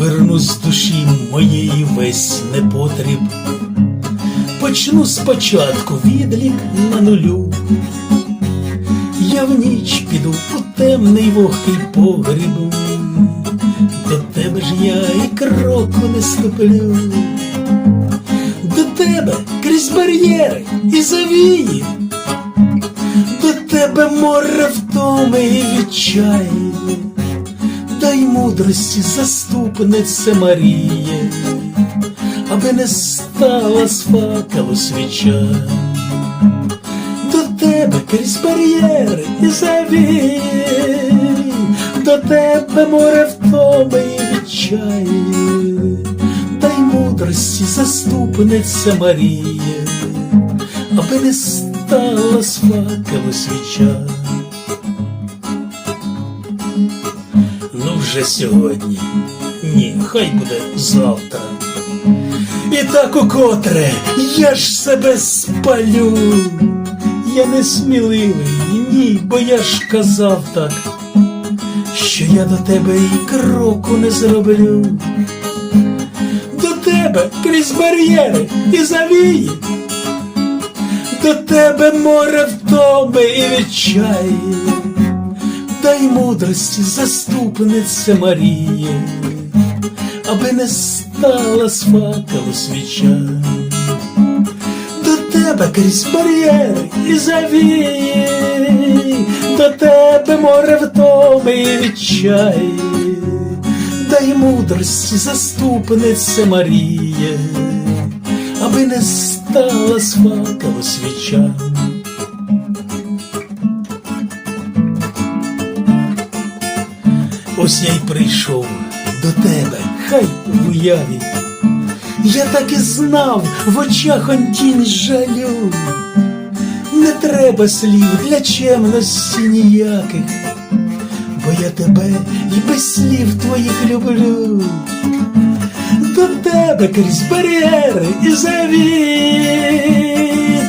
Швирну з душі моєї весь непотріб. Почну спочатку відлік на нулю. Я в ніч піду у темний вогкий погріб. До тебе ж я і кроку не ступлю. До тебе крізь бар'єри і завії. До тебе море втоми і відчаю. Мудрості заступнице Маріє, аби не стала з факелу свіча. До тебе крізь бар'єри і завії, до тебе море втоми і відчаю. Дай мудрості заступнице Маріє, аби не стала з факелу свіча. Вже сьогодні, ні, хай буде завтра. І так укотре я ж себе спалю. Я не сміливий, ні, бо я ж казав так, що я до тебе і кроку не зроблю. До тебе крізь бар'єри і завії, до тебе море втоми і відчаю. Дай мудрості заступнице Маріє, аби не стала факелу свіча. До тебе крізь бар'єри і завії, до тебе море втоми і відчай. Дай мудрості заступнице Маріє, аби не стала факелу свіча. Ось я й прийшов до тебе, хай в уяві. Я так і знав в очах он тінь жалю. Не треба слів для чемності ніяких, бо я тебе і без слів твоїх люблю. До тебе крізь бар'єри і заві,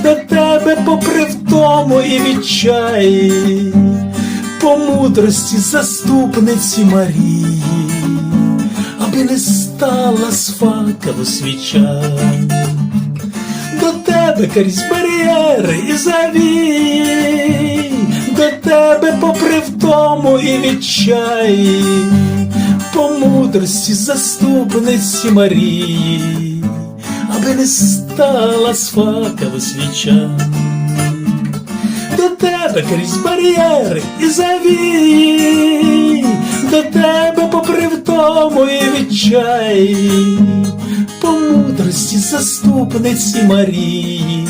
до тебе попри втому і відчаї, по мудрості заступниці Марії, аби не стала з факелу свіча. До тебе крізь бар'єри і завій, до тебе попри втому і відчаї, по мудрості заступниці Марії, аби не стала з факелу свіча. Тебе крізь бар'єри і завій, до тебе попри втому і відчаї, по мудрості заступниці Марії,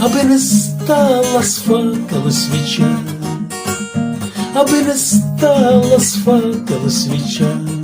аби не стала з факелу свіча, аби не стала з свіча.